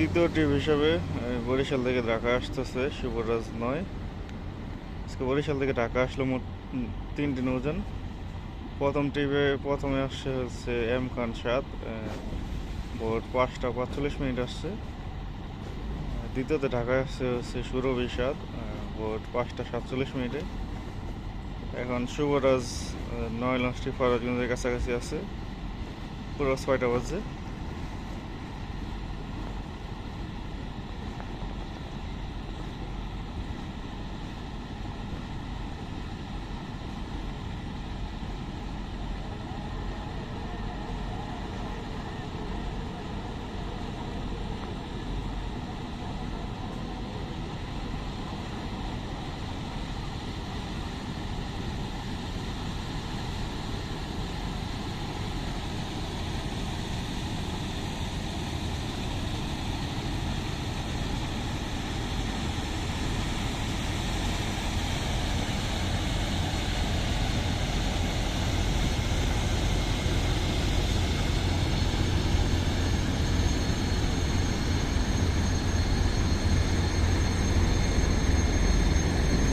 তৃতীয় ট্রিপ হিসাবে বরিশাল থেকে ঢাকা আসতেছে শুভরাজ নয়। আজকে বরিশাল থেকে ঢাকা আসলো মোট তিনটি নৌযান। প্রথম ট্রিপে প্রথমে আসছে হচ্ছে এম খান সাত ভোর পাঁচটা পাঁচচল্লিশ মিনিট আসছে। দ্বিতীয়তে ঢাকায় আসছে হচ্ছে সুরভি সাত ভোর পাঁচটা সাতচল্লিশ মিনিটে। এখন শুভরাজ নয় লঞ্চটি ফরাজগঞ্জের কাছাকাছি আছে। পুরো ছয়টা বাজে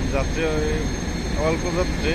যাত্রী অল্প যাত্রী।